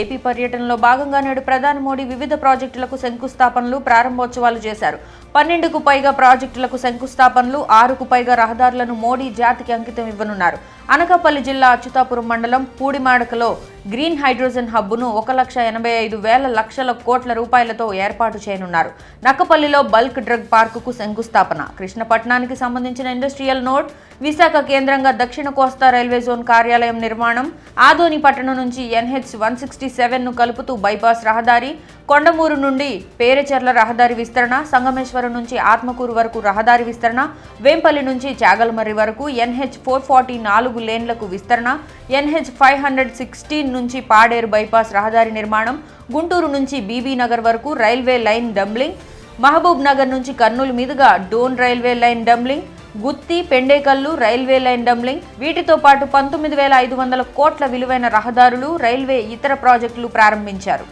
AP పర్యటనలో భాగంగా నేడు ప్రధాని మోడీ వివిధ ప్రాజెక్టులకు శంకుస్థాపనలు ప్రారంభోత్సవాలు చేశారు. పన్నెండుకు పైగా ప్రాజెక్టులకు శంకుస్థాపనలు ఆరుకు పైగా రహదారులను మోడీ జాతికి అంకితం ఇవ్వనున్నారు. అనకాపల్లి జిల్లా అచ్యుతాపురం మండలం పూడిమాడకలో గ్రీన్ హైడ్రోజన్ హబ్బును ఒక లక్ష ఎనభై ఐదు వేల లక్షల కోట్ల రూపాయలతో ఏర్పాటు చేయనున్నారు. నక్కపల్లిలో బల్క్ డ్రగ్ పార్కుకు శంకుస్థాపన. కృష్ణపట్నానికి సంబంధించిన ఇండస్ట్రియల్ నోట్ విశాఖ కేంద్రంగా దక్షిణ కోస్తా రైల్వే జోన్ కార్యాలయం నిర్మాణం ఆదోని పట్టణం నుంచి ఎన్హెచ్ వన్ సిక్స్టీ సెవెన్ను కలుపుతూ బైపాస్ రహదారి కొండమూరు నుండి పేరచెర్ల రహదారి విస్తరణ సంగమేశ్వర నుంచి ఆత్మకూరు వరకు రహదారి విస్తరణ వేంపల్లి నుంచి చాగల్మర్రి వరకు ఎన్హెచ్ ఫోర్ ఫార్టీ నాలుగు లేన్లకు విస్తరణ ఎన్హెచ్ ఫైవ్ హండ్రెడ్ సిక్స్టీన్ నుంచి పాడేరు బైపాస్ రహదారి నిర్మాణం గుంటూరు నుంచి బీబీ నగర్ వరకు railway line doubling Mahbub Nagar నుంచి కర్నూలు మీదుగా Dhone railway line doubling Gooty Pendekallu railway line doubling వీటితో పాటు పంతొమ్మిది వేల ఐదు వందల కోట్ల విలువైన రహదారులు రైల్వే ఇతర ప్రాజెక్టులు ప్రారంభించారు.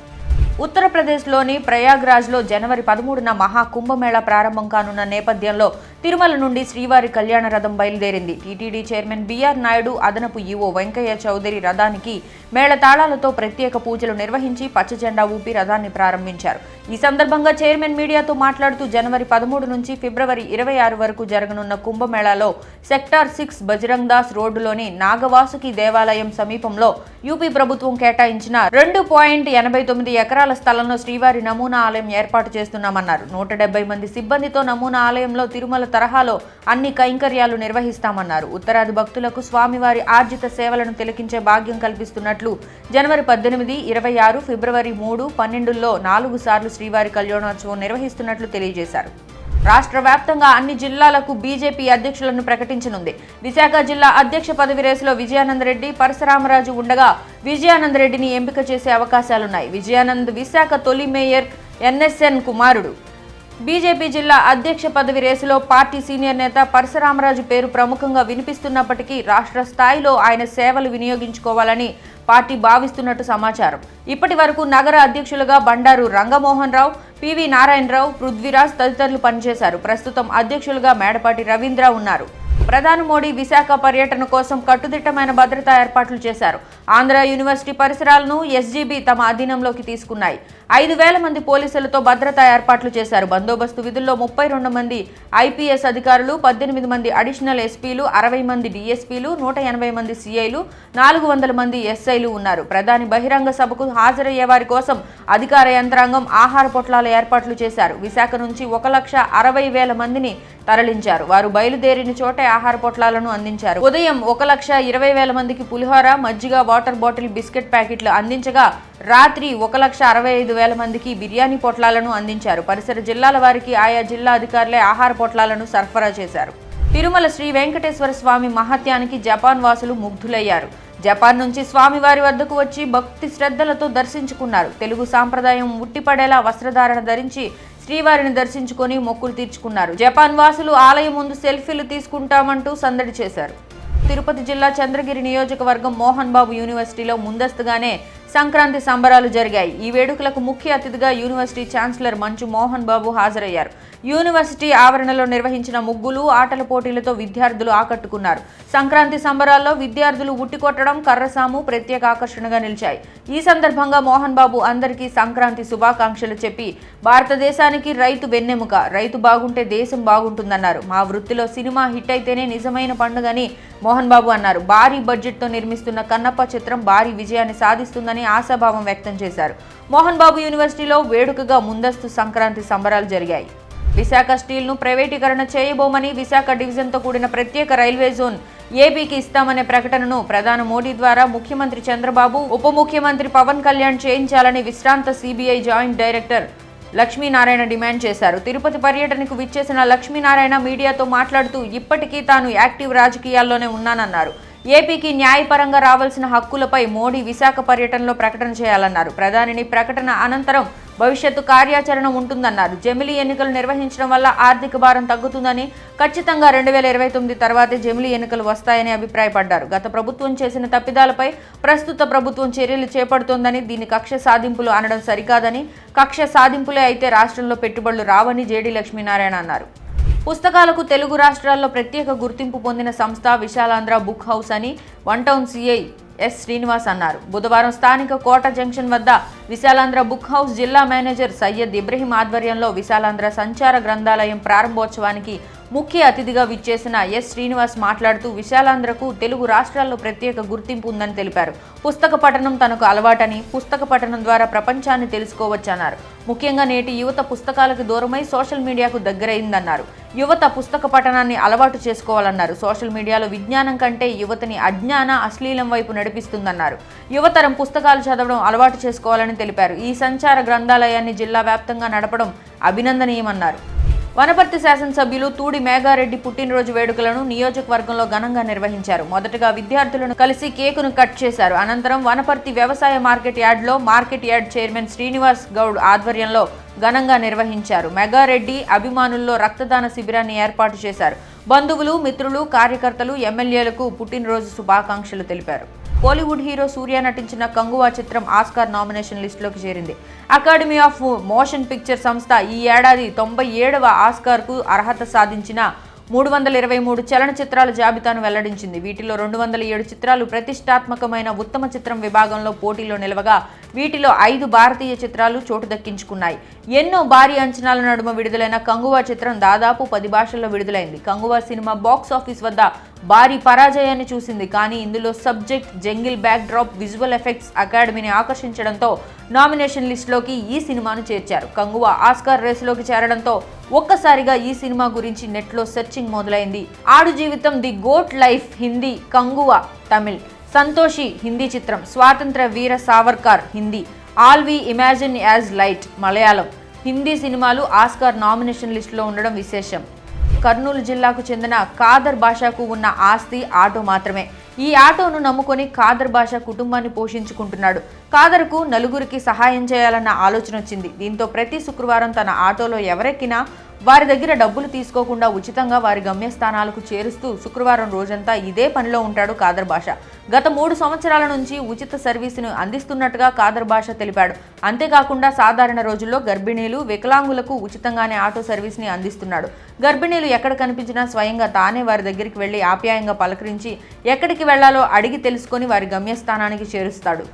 ఉత్తరప్రదేశ్లోని ప్రయాగ్రాజ్లో జనవరి పదమూడున మహాకుంభమేళా ప్రారంభం కానున్న నేపథ్యంలో తిరుమల నుండి శ్రీవారి కళ్యాణ రథం బయలుదేరింది. టీటీడీ చైర్మన్ బీఆర్ నాయుడు అదనపు ఈవో వెంకయ్య చౌదరి రథానికి మేళతాళాలతో ప్రత్యేక పూజలు నిర్వహించి పచ్చజెండా ఊపి రథాన్ని ప్రారంభించారు. ఈ సందర్భంగా చైర్మన్ మీడియాతో మాట్లాడుతూ జనవరి పదమూడు నుంచి ఫిబ్రవరి ఇరవై ఆరు వరకు జరగనున్న కుంభమేళాలో సెక్టార్ సిక్స్ బజరంగ్ దాస్ రోడ్డులోని నాగవాసుకి దేవాలయం సమీపంలో యూపీ ప్రభుత్వం కేటాయించిన రెండు పాయింట్ ఎనభై తొమ్మిది ఎకరాల స్థలంలో శ్రీవారి నమూనా ఆలయం ఏర్పాటు చేస్తున్నామన్నారు. నూట డెబ్బై మంది సిబ్బందితో నమూనా ఆలయంలో తిరుమల తరహాలో అన్ని కైంకర్యాలు నిర్వహిస్తామన్నారు. ఉత్తరాది భక్తులకు స్వామివారి ఆర్జిత సేవలను తిలకించే భాగ్యం కల్పిస్తున్నట్లు జనవరి పద్దెనిమిది ఇరవై ఆరు ఫిబ్రవరి మూడు పన్నెండుల్లో నాలుగు సార్లు శ్రీవారి కళ్యాణోత్సవం నిర్వహిస్తున్నట్లు తెలియజేశారు. రాష్ట్ర వ్యాప్తంగా అన్ని జిల్లాలకు బీజేపీ అధ్యక్షులను ప్రకటించనుంది. విశాఖ జిల్లా అధ్యక్ష పదవి రేసులో విజయానందరెడ్డి పరశురామరాజు ఉండగా విజయానందరెడ్డిని ఎంపిక చేసే అవకాశాలున్నాయి. విజయానంద్ విశాఖ తొలి మేయర్ ఎన్ఎస్ఎన్ కుమారుడు. బీజేపీ జిల్లా అధ్యక్ష పదవి రేసులో పార్టీ సీనియర్ నేత పరశురామరాజు పేరు ప్రముఖంగా వినిపిస్తున్నప్పటికీ రాష్ట్ర స్థాయిలో ఆయన సేవలు వినియోగించుకోవాలని పార్టీ భావిస్తున్నట్టు సమాచారం. ఇప్పటి వరకు నగర అధ్యక్షులుగా బండారు రంగమోహన్ రావు పివి నారాయణరావు పృథ్వీరాజ్ తదితరులు పనిచేశారు. ప్రస్తుతం అధ్యక్షులుగా మేడపాటి రవీంద్ర ఉన్నారు. ప్రధాని మోడీ విశాఖ పర్యటన కోసం కట్టుదిట్టమైన భద్రతా ఏర్పాట్లు చేశారు. ఆంధ్ర యూనివర్సిటీ పరిసరాలను ఎస్జీబీ తమ అధీనంలోకి తీసుకున్నాయి. ఐదు వేల మంది పోలీసులతో భద్రతా ఏర్పాట్లు చేశారు. బందోబస్తు విధుల్లో ముప్పై రెండు మంది ఐపీఎస్ అధికారులు పద్దెనిమిది మంది అడిషనల్ ఎస్పీలు అరవై మంది డీఎస్పీలు నూట ఎనభై మంది సీఐలు నాలుగు వందల మంది ఎస్ఐలు ఉన్నారు. ప్రధాని బహిరంగ సభకు హాజరయ్యే వారి కోసం అధికార యంత్రాంగం ఆహార పొట్లాల ఏర్పాట్లు చేశారు. విశాఖ నుంచి ఒక లక్ష అరవై వేల మందిని తరలించారు. వారు బయలుదేరిన చోటే ఆహార పొట్లాలను అందించారు. ఉదయం ఒక లక్ష ఇరవై వేల మందికి పులిహోర మజ్జిగ వాటర్ బాటిల్ బిస్కెట్ ప్యాకెట్లు అందించగా రాత్రి ఒక లక్ష అరవై ఐదు వేల మందికి బిర్యానీ పొట్లాలను అందించారు. పరిసర జిల్లాల వారికి ఆయా జిల్లా అధికారులే ఆహార పొట్లాలను సరఫరా చేశారు. తిరుమల శ్రీ వెంకటేశ్వర స్వామి మహత్యానికి జపాన్ వాసులు ముగ్ధులయ్యారు. జపాన్ నుంచి స్వామివారి వద్దకు వచ్చి భక్తి శ్రద్ధలతో దర్శించుకున్నారు. తెలుగు సాంప్రదాయం ఉట్టిపడేలా వస్త్రధారణ ధరించి శ్రీవారిని దర్శించుకొని మొక్కులు తీర్చుకున్నారు. జపాన్ వాసులు ఆలయం ముందు సెల్ఫీలు తీసుకుంటామంటూ సందడి చేశారు. తిరుపతి జిల్లా చంద్రగిరి నియోజకవర్గం మోహన్ బాబు యూనివర్సిటీలో ముందస్తుగానే సంక్రాంతి సంబరాలు జరిగాయి. ఈ వేడుకలకు ముఖ్య అతిథిగా యూనివర్సిటీ ఛాన్సలర్ మంచు మోహన్ బాబు హాజరయ్యారు. యూనివర్సిటీ ఆవరణలో నిర్వహించిన ముగ్గులు ఆటల పోటీలతో విద్యార్థులు ఆకట్టుకున్నారు. సంక్రాంతి సంబరాల్లో విద్యార్థులు ఉట్టికొట్టడం కర్రసాము ప్రత్యేక ఆకర్షణగా నిలిచాయి. ఈ సందర్భంగా మోహన్ బాబు అందరికీ సంక్రాంతి శుభాకాంక్షలు చెప్పి భారతదేశానికి రైతు వెన్నెముక. రైతు బాగుంటే దేశం బాగుంటుందన్నారు. మా వృత్తిలో సినిమా హిట్ అయితేనే నిజమైన పండుగని మోహన్ బాబు అన్నారు. భారీ బడ్జెట్తో నిర్మిస్తున్న కన్నప్ప చిత్రం భారీ విజయాన్ని సాధిస్తుందని ఆశాభావం వ్యక్తం చేశారు. మోహన్ బాబు యూనివర్సిటీలో వేడుకగా ముందస్తు సంక్రాంతి సంబరాలు జరిగాయి. విశాఖ స్టీల్ను ప్రైవేటీకరణ చేయబోమని విశాఖ డివిజన్తో కూడిన ప్రత్యేక రైల్వే జోన్ ఏపీకి ఇస్తామనే ప్రకటనను ప్రధాని మోడీ ద్వారా ముఖ్యమంత్రి చంద్రబాబు ఉప ముఖ్యమంత్రి పవన్ కళ్యాణ్ చేయించాలని విశ్రాంత CBI joint director Lakshminarayana demand చేశారు. తిరుపతి పర్యటనకు విచ్చేసిన లక్ష్మీనారాయణ మీడియాతో మాట్లాడుతూ ఇప్పటికీ తాను యాక్టివ్ రాజకీయాల్లోనే ఉన్నానన్నారు. ఏపీకి న్యాయపరంగా రావాల్సిన హక్కులపై మోడీ విశాఖ పర్యటనలో ప్రకటన చేయాలన్నారు. ప్రధానిని ప్రకటన అనంతరం భవిష్యత్తు కార్యాచరణ ఉంటుందన్నారు. జమిలీ ఎన్నికలు నిర్వహించడం వల్ల ఆర్థిక భారం తగ్గుతుందని ఖచ్చితంగా రెండు వేల ఇరవై తొమ్మిది తర్వాతే జమిలీ ఎన్నికలు వస్తాయని అభిప్రాయపడ్డారు. గత ప్రభుత్వం చేసిన తప్పిదాలపై ప్రస్తుత ప్రభుత్వం చర్యలు చేపడుతోందని దీని కక్ష సాధింపులు అనడం సరికాదని కక్ష సాధింపులే అయితే రాష్ట్రంలో పెట్టుబడులు రావని జేడీ లక్ష్మీనారాయణ అన్నారు. పుస్తకాలకు తెలుగు రాష్ట్రాల్లో ప్రత్యేక గుర్తింపు పొందిన సంస్థ విశాలాంధ్ర బుక్ హౌస్ అని one town CI S Srinivas అన్నారు. బుధవారం స్థానిక కోట జంక్షన్ వద్ద విశాలాంధ్ర బుక్ హౌస్ జిల్లా మేనేజర్ సయ్యద్ ఇబ్రహీం ఆధ్వర్యంలో విశాలాంధ్ర సంచార గ్రంథాలయం ప్రారంభోత్సవానికి ముఖ్య అతిథిగా విచ్చేసిన ఎస్ శ్రీనివాస్ మాట్లాడుతూ విశాలాంధ్రకు తెలుగు రాష్ట్రాల్లో ప్రత్యేక గుర్తింపు ఉందని తెలిపారు. పుస్తక పఠనం తనకు అలవాటని పుస్తక పఠనం ద్వారా ప్రపంచాన్ని తెలుసుకోవచ్చన్నారు. ముఖ్యంగా నేటి యువత పుస్తకాలకు దూరమై సోషల్ మీడియాకు దగ్గరైందన్నారు. యువత పుస్తక పఠనాన్ని అలవాటు చేసుకోవాలన్నారు. సోషల్ మీడియాలో విజ్ఞానం కంటే యువతని అజ్ఞాన అశ్లీలం వైపు నడిపిస్తుందన్నారు. యువతరం పుస్తకాలు చదవడం అలవాటు చేసుకోవాలని తెలిపారు. ఈ సంచార గ్రంథాలయాన్ని జిల్లా వ్యాప్తంగా నడపడం అభినందనీయమన్నారు. వనపర్తి శాసనసభ్యులు తూడి మేఘారెడ్డి పుట్టినరోజు వేడుకలను నియోజకవర్గంలో ఘనంగా నిర్వహించారు. మొదటగా విద్యార్థులను కలిసి కేకును కట్ చేశారు. అనంతరం వనపర్తి వ్యవసాయ మార్కెట్ యార్డ్లో market yard chairman Srinivas Goud ఆధ్వర్యంలో ఘనంగా నిర్వహించారు. మెగారెడ్డి అభిమానుల్లో రక్తదాన శిబిరాన్ని ఏర్పాటు చేశారు. బంధువులు మిత్రులు కార్యకర్తలు ఎమ్మెల్యేలకు పుట్టినరోజు శుభాకాంక్షలు తెలిపారు. కోలీవుడ్ హీరో సూర్య నటించిన కంగువా చిత్రం ఆస్కార్ నామినేషన్ లిస్టులోకి చేరింది. అకాడమీ ఆఫ్ మోషన్ పిక్చర్ సంస్థ ఈ ఏడాది తొంభై ఏడవ ఆస్కార్కు అర్హత సాధించిన మూడు వందల ఇరవై మూడు చలనచిత్రాల జాబితాను వెల్లడించింది. వీటిలో రెండు వందల ఏడు చిత్రాలు ప్రతిష్టాత్మకమైన ఉత్తమ చిత్రం విభాగంలో పోటీలో నిలవగా వీటిలో ఐదు భారతీయ చిత్రాలు చోటు దక్కించుకున్నాయి. ఎన్నో భారీ అంచనాల నడుమ విడుదలైన కంగువా చిత్రం దాదాపు పది భాషల్లో విడుదలైంది. కంగువా సినిమా బాక్స్ ఆఫీస్ వద్ద భారీ పరాజయాన్ని చూసింది. కానీ ఇందులో subject jungle backdrop visual effects అకాడమీని ఆకర్షించడంతో నామినేషన్ లిస్టులోకి ఈ సినిమాను చేర్చారు. కంగువా ఆస్కార్ రేసులోకి చేరడంతో ఒక్కసారిగా ఈ సినిమా గురించి నెట్లో సెర్చింగ్ మొదలైంది. Aadu Jeevitham the goat life Hindi Kanguva Tamil. Santoshi Hindi చిత్రం. Swatantra Veera Savarkar Hindi. All we imagine as light Malayalam. Hindi సినిమాలు ఆస్కార్ నామినేషన్ లిస్టులో ఉండడం విశేషం. కర్నూలు జిల్లాకు చెందిన కాదర్ భాషకు ఉన్న ఆస్తి ఆటో మాత్రమే. ఈ ఆటోను నమ్ముకొని ఖాదర్ భాష కుటుంబాన్ని పోషించుకుంటున్నాడు. ఖాదర్కు నలుగురికి సహాయం చేయాలన్న ఆలోచన వచ్చింది. దీంతో ప్రతి శుక్రవారం తన ఆటోలో ఎవరెక్కినా వారి దగ్గర డబ్బులు తీసుకోకుండా ఉచితంగా వారి గమ్యస్థానాలకు చేరుస్తూ శుక్రవారం రోజంతా ఇదే పనిలో ఉంటాడు కాదర్ భాష గత మూడు సంవత్సరాల నుంచి ఉచిత సర్వీసును అందిస్తున్నట్టుగా కాదర్ భాష తెలిపాడు. అంతేకాకుండా సాధారణ రోజుల్లో గర్భిణీలు వికలాంగులకు ఉచితంగానే ఆటో సర్వీస్ని అందిస్తున్నాడు. గర్భిణీలు ఎక్కడ కనిపించినా స్వయంగా తానే వారి దగ్గరికి వెళ్ళి ఆప్యాయంగా పలకరించి ఎక్కడికి వెళ్ళాలో అడిగి తెలుసుకొని వారి గమ్యస్థానానికి చేరుస్తాడు.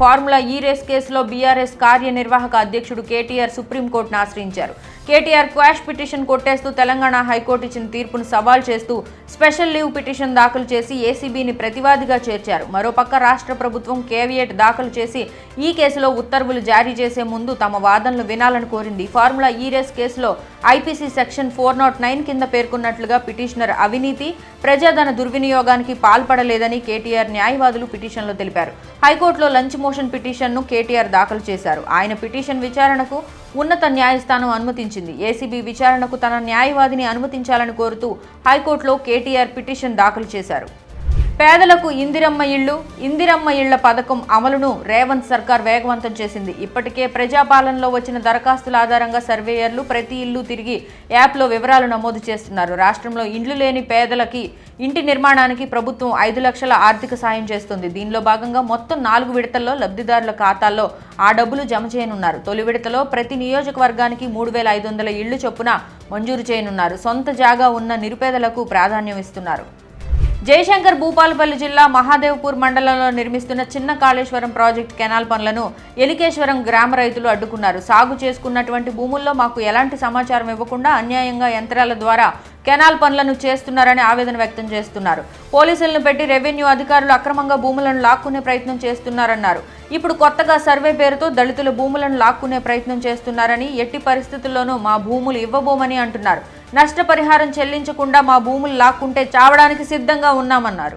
ఫార్ములా ఈ రేస్ కేసులో బీఆర్ఎస్ కార్యనిర్వాహక అధ్యక్షుడు కేటీఆర్ సుప్రీంకోర్టును ఆశ్రయించారు. కేటీఆర్ క్వాష్ పిటిషన్ కొట్టేస్తూ తెలంగాణ హైకోర్టు ఇచ్చిన తీర్పును సవాల్ చేస్తూ స్పెషల్ లీవ్ పిటిషన్ దాఖలు చేసి ఏసీబీని ప్రతివాదిగా చేర్చారు. మరోపక్క రాష్ట్ర ప్రభుత్వం కేవియట్ దాఖలు చేసి ఈ కేసులో ఉత్తర్వులు జారీ చేసే ముందు తమ వాదనలు వినాలని కోరింది. ఫార్ములా ఈ రేస్ కేసులో IPC section four naught nine కింద పేర్కొన్నట్లుగా పిటిషనర్ అవినీతి ప్రజాధన దుర్వినియోగానికి పాల్పడలేదని కేటీఆర్ న్యాయవాదులు పిటిషన్లో తెలిపారు. హైకోర్టులో లంచ్ మోషన్ పిటిషన్ను కేటీఆర్ దాఖలు చేశారు. ఆయన పిటిషన్ విచారణకు ఉన్నత న్యాయస్థానం అనుమతించింది. ఏసీబీ విచారణకు తన న్యాయవాదిని అనుమతించాలని కోరుతూ హైకోర్టులో కేటీఆర్ పిటిషన్ దాఖలు చేశారు. పేదలకు ఇందిరమ్మ ఇళ్ళు ఇందిరమ్మ ఇళ్ళ పథకం అమలును రేవంత్ సర్కార్ వేగవంతం చేసింది. ఇప్పటికే ప్రజాపాలనలో వచ్చిన దరఖాస్తుల ఆధారంగా సర్వేయర్లు ప్రతి ఇల్లు తిరిగి యాప్లో వివరాలు నమోదు చేస్తున్నారు. రాష్ట్రంలో ఇండ్లు లేని పేదలకి ఇంటి నిర్మాణానికి ప్రభుత్వం ఐదు లక్షల ఆర్థిక సాయం చేస్తుంది. దీనిలో భాగంగా మొత్తం నాలుగు విడతల్లో లబ్ధిదారుల ఖాతాల్లో ఆ డబ్బులు జమ చేయనున్నారు. తొలి విడతలో ప్రతి నియోజకవర్గానికి మూడు వేల ఐదు వందల ఇళ్ళు చొప్పున మంజూరు చేయనున్నారు. సొంత జాగా ఉన్న నిరుపేదలకు ప్రాధాన్యం ఇస్తున్నారు. జయశంకర్ భూపాలపల్లి జిల్లా మహాదేవ్పూర్ మండలంలో నిర్మిస్తున్న చిన్న కాళేశ్వరం ప్రాజెక్ట్ కెనాల్ పనులను ఎలికేశ్వరం గ్రామ రైతులు అడ్డుకున్నారు. సాగు చేసుకున్నటువంటి భూముల్లో మాకు ఎలాంటి సమాచారం ఇవ్వకుండా అన్యాయంగా యంత్రాల ద్వారా కెనాల్ పనులను చేస్తున్నారని ఆవేదన వ్యక్తం చేస్తున్నారు. పోలీసులను పెట్టి రెవెన్యూ అధికారులు అక్రమంగా భూములను లాక్కునే ప్రయత్నం చేస్తున్నారన్నారు. ఇప్పుడు కొత్తగా సర్వే పేరుతో దళితుల భూములను లాక్కునే ప్రయత్నం చేస్తున్నారని ఎట్టి పరిస్థితుల్లోనూ మా భూములు ఇవ్వబోమని అంటున్నారు. నష్టపరిహారం చెల్లించకుండా మా భూములు లాక్కుంటే చావడానికి సిద్ధంగా ఉన్నామన్నారు.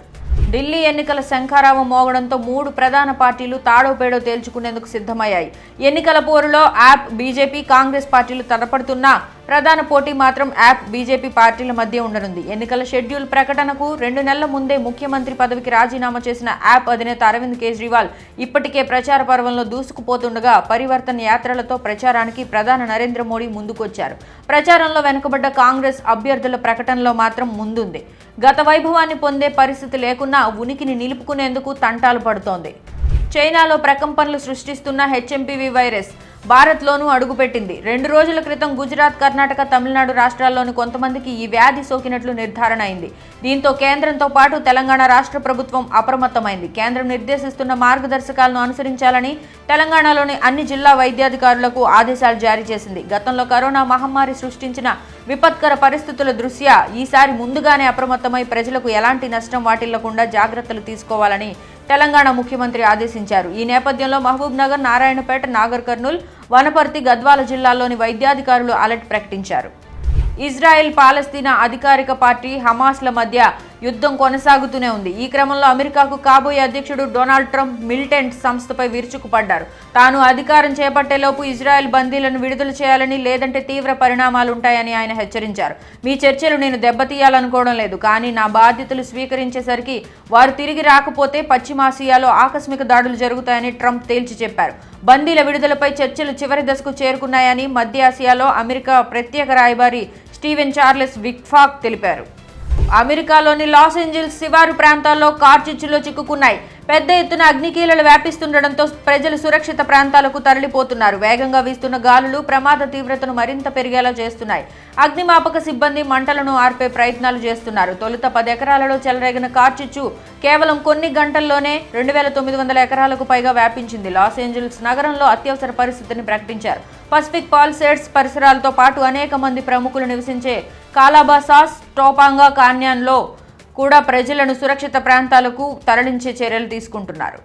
ఢిల్లీ ఎన్నికల శంఖారావం మోగడంతో మూడు ప్రధాన పార్టీలు తాడోపేడో తేల్చుకునేందుకు సిద్ధమయ్యాయి. ఎన్నికల పోరులో యాప్ బీజేపీ కాంగ్రెస్ పార్టీలు తడపడుతున్నా ప్రధాన పోటీ మాత్రం యాప్ బీజేపీ పార్టీల మధ్య ఉండనుంది. ఎన్నికల షెడ్యూల్ ప్రకటనకు రెండు నెలల ముందే ముఖ్యమంత్రి పదవికి రాజీనామా చేసిన యాప్ అధినేత అరవింద్ కేజ్రీవాల్ ఇప్పటికే ప్రచార పర్వంలో దూసుకుపోతుండగా పరివర్తన యాత్రలతో ప్రచారానికి ప్రధాని నరేంద్ర మోడీ ముందుకొచ్చారు. ప్రచారంలో వెనుకబడ్డ కాంగ్రెస్ అభ్యర్థుల ప్రకటనలో మాత్రం ముందుంది. గత వైభవాన్ని పొందే పరిస్థితి లేకున్నా ఉనికిని నిలుపుకునేందుకు తంటాలు పడుతోంది. చైనాలో ప్రకంపనలు సృష్టిస్తున్న హెచ్ఎంపీవీ వైరస్ భారత్లోనూ అడుగుపెట్టింది. రెండు రోజుల క్రితం గుజరాత్ కర్ణాటక తమిళనాడు రాష్ట్రాల్లోని కొంతమందికి ఈ వ్యాధి సోకినట్లు నిర్ధారణ అయింది. దీంతో కేంద్రంతో పాటు తెలంగాణ రాష్ట్ర ప్రభుత్వం అప్రమత్తమైంది. కేంద్రం నిర్దేశిస్తున్న మార్గదర్శకాలను అనుసరించాలని తెలంగాణలోని అన్ని జిల్లా వైద్యాధికారులకు ఆదేశాలు జారీ చేసింది. గతంలో కరోనా మహమ్మారి సృష్టించిన విపత్కర పరిస్థితుల దృష్ట్యా ఈసారి ముందుగానే అప్రమత్తమై ప్రజలకు ఎలాంటి నష్టం వాటిల్లకుండా జాగ్రత్తలు తీసుకోవాలని తెలంగాణ ముఖ్యమంత్రి ఆదేశించారు. ఈ నేపథ్యంలో మహబూబ్ నగర్ నారాయణపేట నాగర్ కర్నూల్ వనపర్తి గద్వాల జిల్లాల్లోని వైద్యాధికారులు అలర్ట్ ప్రకటించారు. ఇజ్రాయెల్ పాలస్తీనా అధికారిక పార్టీ హమాస్ల మధ్య యుద్ధం కొనసాగుతూనే ఉంది. ఈ క్రమంలో అమెరికాకు కాబోయే అధ్యక్షుడు డొనాల్డ్ ట్రంప్ మిలిటెంట్ సంస్థపై విరుచుకుపడ్డారు. తాను అధికారం చేపట్టేలోపు ఇజ్రాయెల్ బందీలను విడుదల చేయాలని లేదంటే తీవ్ర పరిణామాలు ఉంటాయని ఆయన హెచ్చరించారు. మీ చర్చలు నేను దెబ్బతీయాలనుకోవడం లేదు. కానీ నా బాధ్యతలు స్వీకరించేసరికి వారు తిరిగి రాకపోతే పశ్చిమాసియాలో ఆకస్మిక దాడులు జరుగుతాయని ట్రంప్ తేల్చి చెప్పారు. బందీల విడుదలపై చర్చలు చివరి దశకు చేరుకున్నాయని మధ్య ఆసియాలో అమెరికా ప్రత్యేక రాయబారి స్టీవెన్ చార్లెస్ విక్ఫాక్ తెలిపారు. అమెరికాలోని లాస్ ఏంజల్స్ శివారు ప్రాంతాల్లో కార్చిచ్చులో చిక్కుకున్నాయి. పెద్ద ఎత్తున అగ్నికీలలు వ్యాపిస్తుండటంతో ప్రజలు సురక్షిత ప్రాంతాలకు తరలిపోతున్నారు. వేగంగా వీస్తున్న గాలులు ప్రమాద తీవ్రతను మరింత పెరిగేలా చేస్తున్నాయి. అగ్నిమాపక సిబ్బంది మంటలను ఆర్పే ప్రయత్నాలు చేస్తున్నారు. తొలుత పది ఎకరాలలో చెలరేగిన కార్చిచ్చు కేవలం కొన్ని గంటల్లోనే రెండు వేల తొమ్మిది వందల ఎకరాలకు పైగా వ్యాపించింది. లాస్ ఏంజల్స్ నగరంలో అత్యవసర పరిస్థితిని ప్రకటించారు. పసిఫిక్ పాల్సేడ్స్ పరిసరాలతో పాటు అనేక మంది ప్రముఖులు నివసించే కాలాబాసాస్ టోపాంగా కాన్యాన్లో కూడా ప్రజలను సురక్షిత ప్రాంతాలకు తరలించే చర్యలు తీసుకుంటున్నారు.